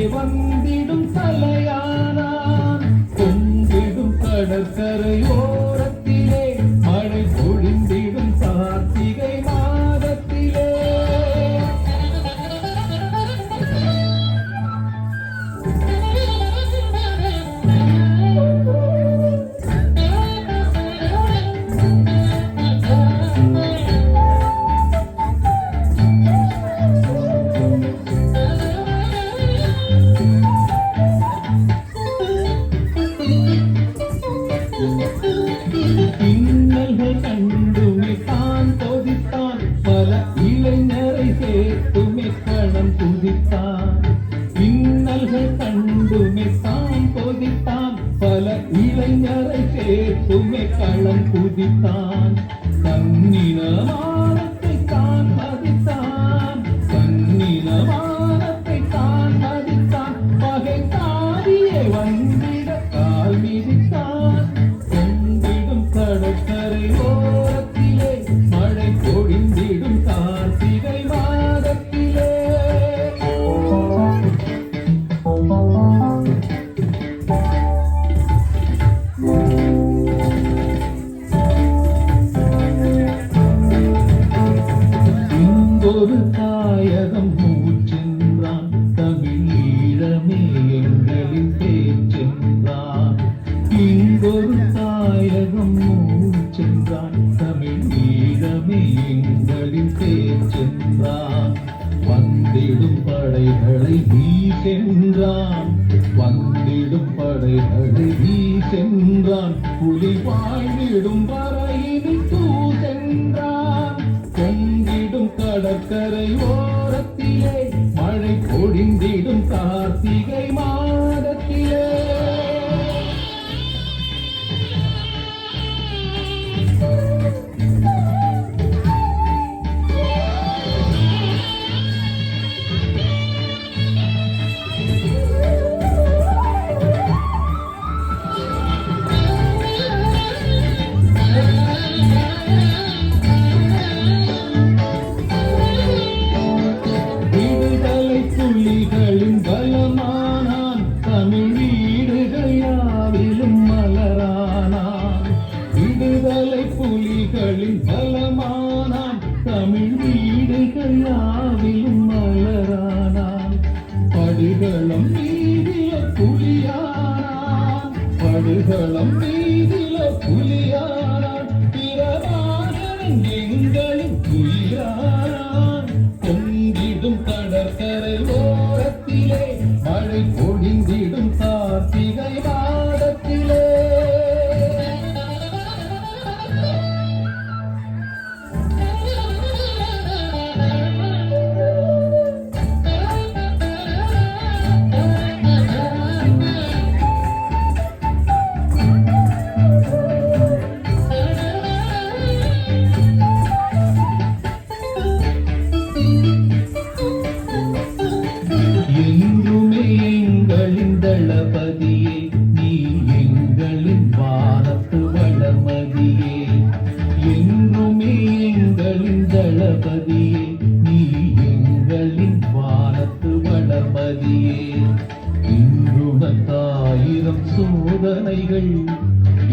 விலை தேடியே இன்னல்கள் கண்டுமே தான் கொதித்தான் பல இளைஞரை சேர்த்துமே களம் குதித்தான் இன்னல்கள் கண்டுமே தான் கொதித்தான் பல இளைஞரை சேர்த்துமே களம் குதித்தான் கண்ணினமானத்தை ஒரு தாயகம் மூச்சென்றான்? தமிழ் ஈழமே எங்களின் பேச்சென்றான் இங்கொரு தாயகம் மூச்சென்றான்? தமிழ் ஈழமே எங்களின் பேச்சென்றான் வந்திடும் படைகளை நீ சென்றான். வந்திடும் படைகளை நீ சென்றான். புலி வாழ்ந்திடும் பறையினை மழை பொழிந்திடும் கார்த்திகை. படுகளம் மீதில புலியானான். படுகளம் மீதில புலியானான். பிரபாகரன் எங்களின் புலியானான். பொங்கிடும் கடற்கரை ஓரத்திலே மழை வளமதியே இன்றுனக்காயிரம் சோதனைகள்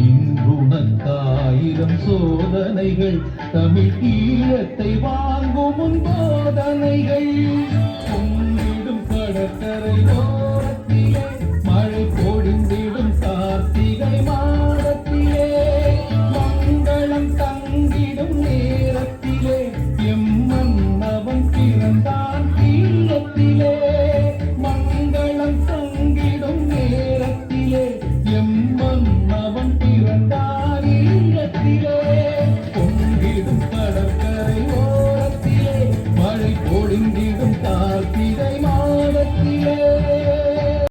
இன்றுணத்தாயிரம் சோதனைகள். தமிழ் ஈழத்தை வாங்கும் போதனைகள்.